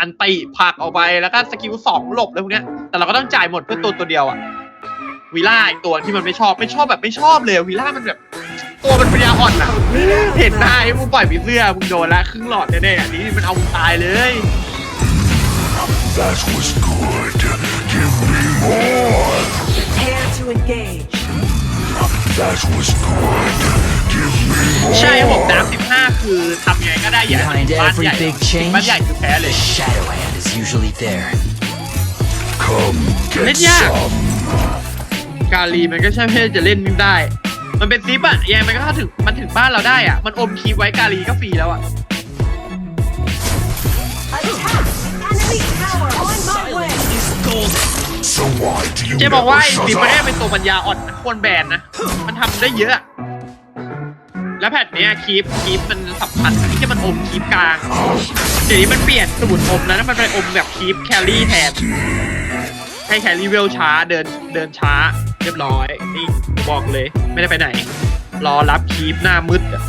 อันติผลักออกไปแล้วก็สกิลสองหลบแล้วพวกเนี้ยแต่เราก็ต้องจ่ายหมดเพื่อตัวตัวเดียวอะวิล่าอีกตัวที่มันไม่ชอบไม่ชอบแบบไม่ชอบเลยวิล่ามันแบบ ตัวมันปัญญาอ่อนอะเห็นหน้าไอ้มึงปล่อยผีเสื้อมึงโดนละครึ่งหลอดแน่ๆอันนี้มันเอามึงตายเลย That was good. Give me more. Prepare to engage. That was good. Give me more. ใช่ครับผมดาร์ฟสิบห้าคือทำยังไงก็ได้อย่า Behind บ้าน every ใหญ่ big บ้าน change, ใหญ่คือแพ้เล the ย shadow hand is usually there. Come get Let's yeah. some. กาลีมันก็ใช่เพศจะเล่นได้ มันเป็นซิปอะยังไงมันก็เข้าถึงมันถึงบ้านเราได้อะมันอมคีย์ไว้กาลีก็ฟรีแล้วอะ Attack! Enemy tower on my way! So why do you เจ๊บอกว่า never ไอ้ shut ซิปไม่ได้ up? เป็นตัวปัญญาอ่อนนะควรแบนนะ มันทำได้เยอะอะ แล้วแพทเนี้ยคีปคีปมันสำคัญที่มันอมคีปกลางเดี๋ยวนี้มันเปลี่ยนสูตรอมแล้วนะมันไปอมแบบคีปแครี่แทน ให้แครี่เวลช้าเดินเดินช้า เรียบร้อย นี่บอกเลยไม่ได้ไปไหน รอรับคีปหน้ามืดอะ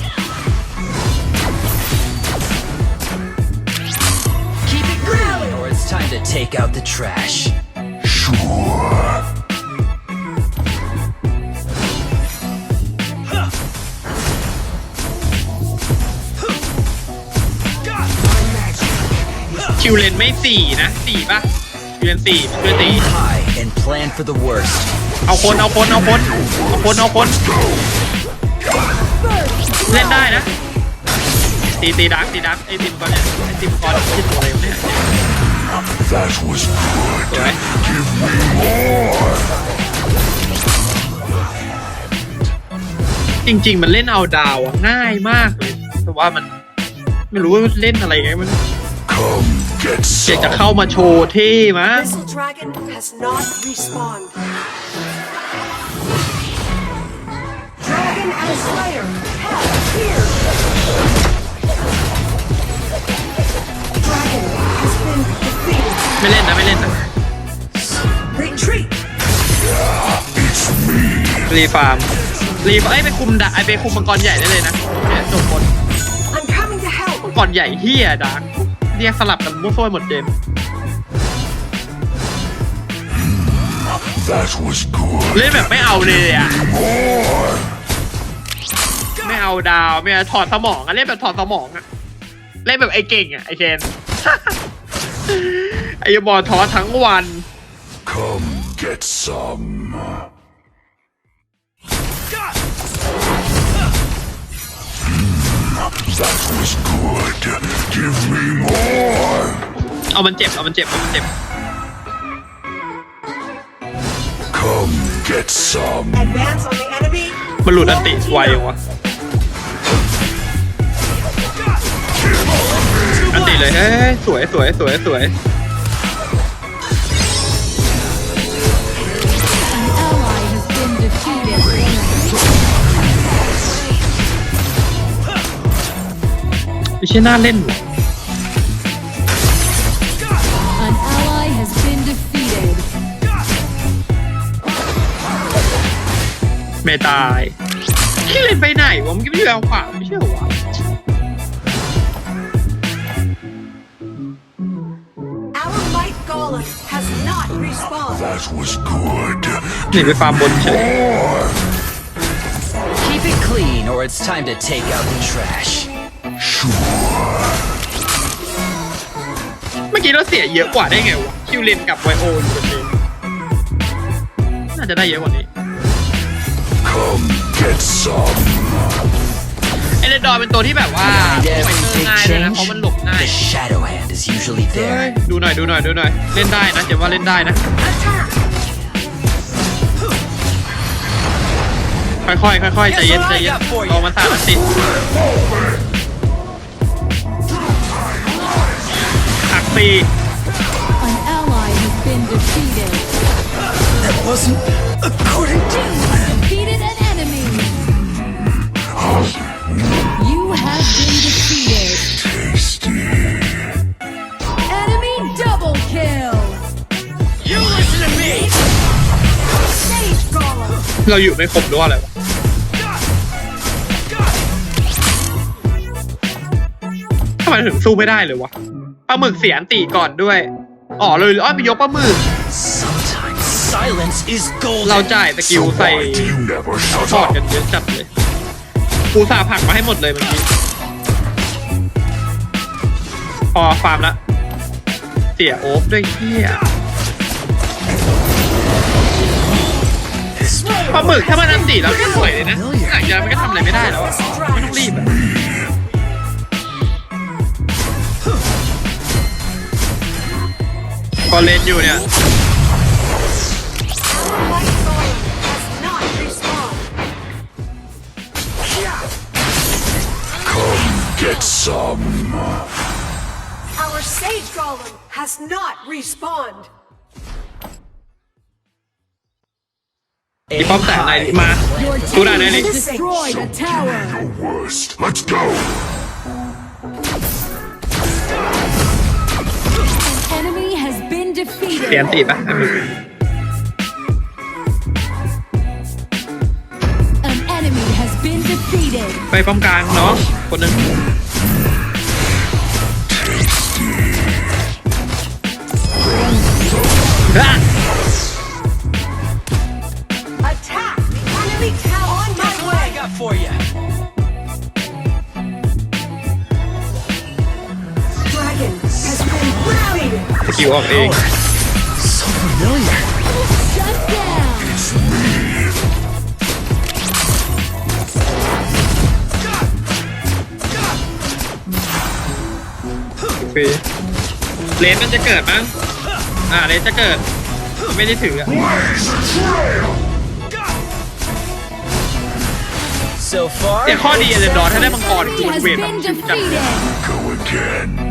คิวเลนไม่สี่นะสี่ป่ะคิวเลนสี่ช่วยตี Aim high and plan for the worst. เอาคนเอาคนเอาคนเอาคนเอาคนเล่นได้นะตีตีดักตีดักไอติมก่อนเนี่ยไอติมก่อนที่ตัวอะไรวะเนี่ย That was good. สวย Give me more. จริง ๆ มันเล่นเอาดาวอะง่ายมากเลย แต่ว่ามัน ไม่รู้ว่าเล่นอะไรไงมัน Come get อยากจะ some. เข้ามาโชว์เท่มะ Missile Dragon has not respawned. Dragon and Slayer have appeared. Dragon has been defeated. ไม่เล่นนะไม่เล่นนะ Retreat! It's me. รีฟาร์ม รีฟไอยไปคุมดะไอไปคุมมังกรใหญ่ได้เลยนะเนี่ยจบบน I'm coming to help. มังกรใหญ่เฮียดัก เรียกสลับกันมั่วซั่วหมดเกม That was good. เล่นแบบไม่เอาเลยอะ More. ไม่เอาดาวไม่เอาถอดสมองอะเล่นแบบถอดสมองอะเล่นแบบไอ้เก่งอะไอ้เคน ไอ้บอลทอทั้งวัน Come get some. That was good. Give me more. เอามันเจ็บ เอามันเจ็บ เอามันเจ็บ Come get some. Advance on the enemy. มันหลุดอันติไวยังวะอันติเลยเฮ้ยสวยสวยสวยสวย ไม่ใช่น่าเล่นว่ะ An ally has been defeated. ไม่ตายขี้เล่นไปไหนวะมันก็ไม่อยู่ทางขวาไม่ใช่เหรอวะ Our might golem has not respawned. That was good. หนีไปฟาร์มบนเฉย More. Keep it clean, or it's time to take out the trash. Sure. เมื่อกี้เราเสียเยอะกว่าได้ไงวะ คิวเลนกับไวโออยู่บนเกมน่าจะได้เยอะกว่านี้ Come get some. ไอเรนดอร์เป็นตัวที่แบบว่า Behind ไฟเตอ every ร์ big ง่ายเลยนะ change, เพราะมันหลบง่าย the shadow hand is usually เฮ้ย there. ดูหน่อยดูหน่อยดูหน่อยเล่นได้นะเดี๋ยวว่าเล่นได้นะ Attack! ค่อยๆค่อยๆใจเย็นใจเย็นรอมาสามน golem! เราอยู่ไม่ครบหรือว่าอะไรวะทำไมถึงสู้ไม่ได้เลยวะป ลาหมึกเสียอันติก่อนด้วย อ๋อเลยอ้อไปยกปลาหมึก Sometimes silence is golden. เราจ่ายสกิล So ใส่ why do you never shut พอร์ต up? กันเยอะจัดเลยกูสาผักมาให้หมดเลยเมื่อกี้พอฟาร์มละ เสียโอ๊บด้วยเที่ย This ปลาหมึกถ้ามันอันติแล้วก็สวยเลยนะหลังจากนั้นมันก็ทำอะไรไม่ได้แล้วอะไม่ต้องรีบอะ พอเลนอยู่เนี่ย Our might golem has not respawned. Get some. Our sage golem has not respawned. อีป้อมแตกในมา Your ดู team ได้ไหนเลย has destroyed a tower. The worst. Let's go. เปลี่ยน defeated. ติปะปลาหมึก An enemy has been defeated. ไปป้อมกลางเนาะคนหนึ่ง กิลออกเอง So familiar. Shut down. ฟรีเลนมันจะเกิดมั้ง อ่าเลนจะเกิด ไม่ได้ถืออะ So far, แต่ข้อดีเลยดอนถ้าได้มังกรคือ Enemy มัน has เวทแบบ been ชิวจัด defeated. Go again.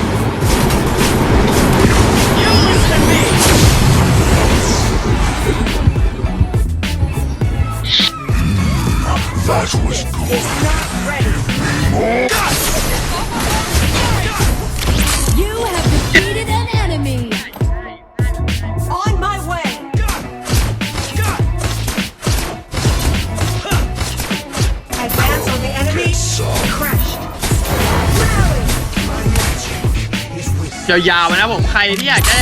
ยาวๆนะผมใครที่อยากได้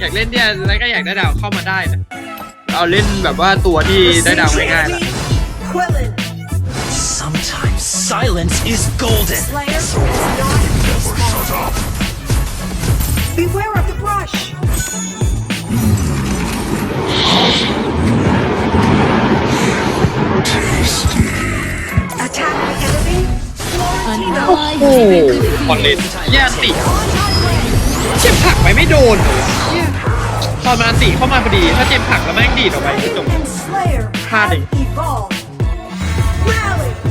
อยากเล่นเนี่ยแล้วก็อยากได้ดาวเข้ามาได้นะเอาเล่นแบบว่าตัวที่ได้ดาว Sage ง่ายๆละ enemy. Quillen. sometimes silence is golden. Slayer has not respawned. Beware of the brush. Tasty. Attack the enemy. An Florentino. ally โอ้ has โห been คอนเลน defeated. แย่ติ On my way. เจ็บ ผลักไปไม่โดนเลยอะเนี่ยตอนมาติเข้ามาพอดี ถ้าเจ็บผลักแล้วแม่งดีดออกไปคือจบ And Slayer have Padding. evolved. Rally. Shut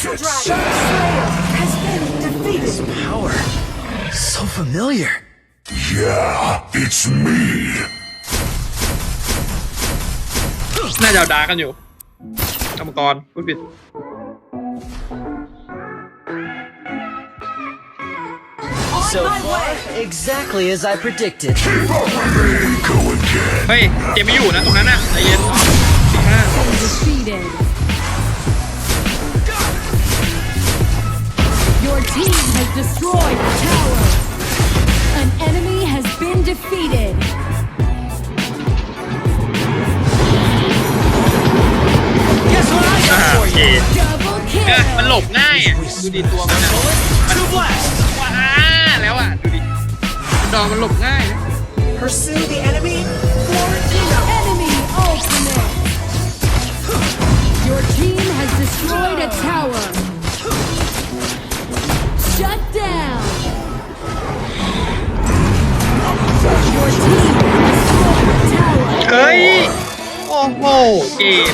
eye on Abyssal Dragon. Slayer has been defeated. Power. So familiar. Yeah, it's me. น่าจะเอาดากันอยู่กรรมกรพูดผิด On So my far, way. exactly as I predicted. Keep up with me. Go again. เฮ้ย เจมไม่อยู่นะตรงนั้นน่ะใจเย็นสี่ห้า ดูดิตัวมันอะ Two blasts. ว้าแล้วอะ ดูดิดองมันหลบง่ายนะ Pursue the enemy. Florentino. Enemy ultimate. Your team has destroyed a tower. Shut down. Your team has destroyed a tower. เฮ้ย โอ้โหเกม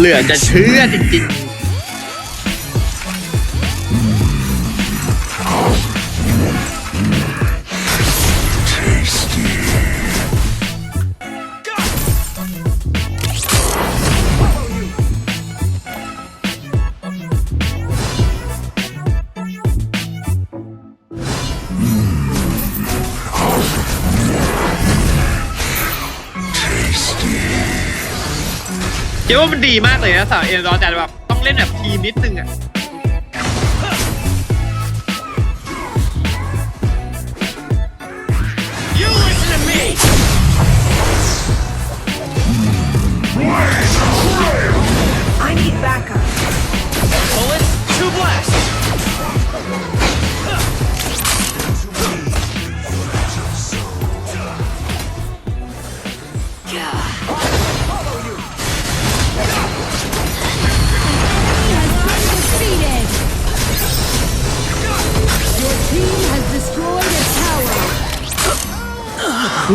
เหลือจะเชื่อจริงๆ คิดว่ามันดีมากเลยนะสาวเอ็นรอแต่แบบต้องเล่นแบบทีมนิดนึงอะ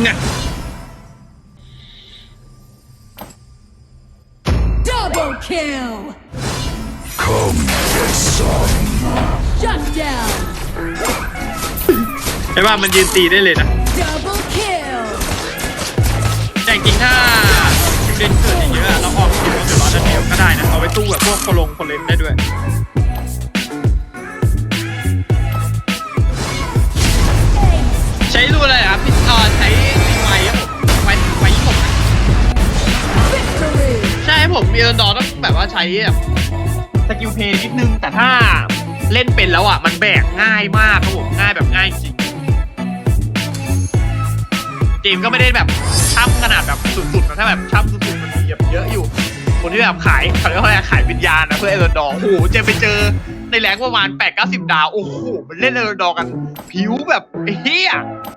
เนี่ย Double kill. Come get some. Shut down. ใช่ป่ะมันยืนตีได้เลยนะ Double kill. แต่จริงๆถ้าคิวเดนเกิดเยอะๆอะเราออกคิวเดนร้อนเดียวก็ได้นะ เอาไว้ตู้แบบพวกโคลงโคเลนได้ด้วยใช้รูอะไรครับพี่เออใช้ ผมมีเอร์ดอต้องแบบว่าใช้แบบสกิลเพลย์นิดนึง แต่ถ้าเล่นเป็นแล้วอะ มันแบกง่ายมากครับผมง่ายแบบง่ายจริงเกมก็ไม่ได้แบบช่ำขนาดแบบสุดๆนะถ้าแบบช่ำสุดๆมันมีแบเยอะอยู่ คนที่แบบขายเขาเรียกว่าอะไรขายวิญญาณนะเพื่อเอร์ดอโอ้โหเจอไปเจอในแรงประมาณ8 9 0 ดาว โอ้โหมันเล่นเอร์ดอกัน ผิวแบบเฮีย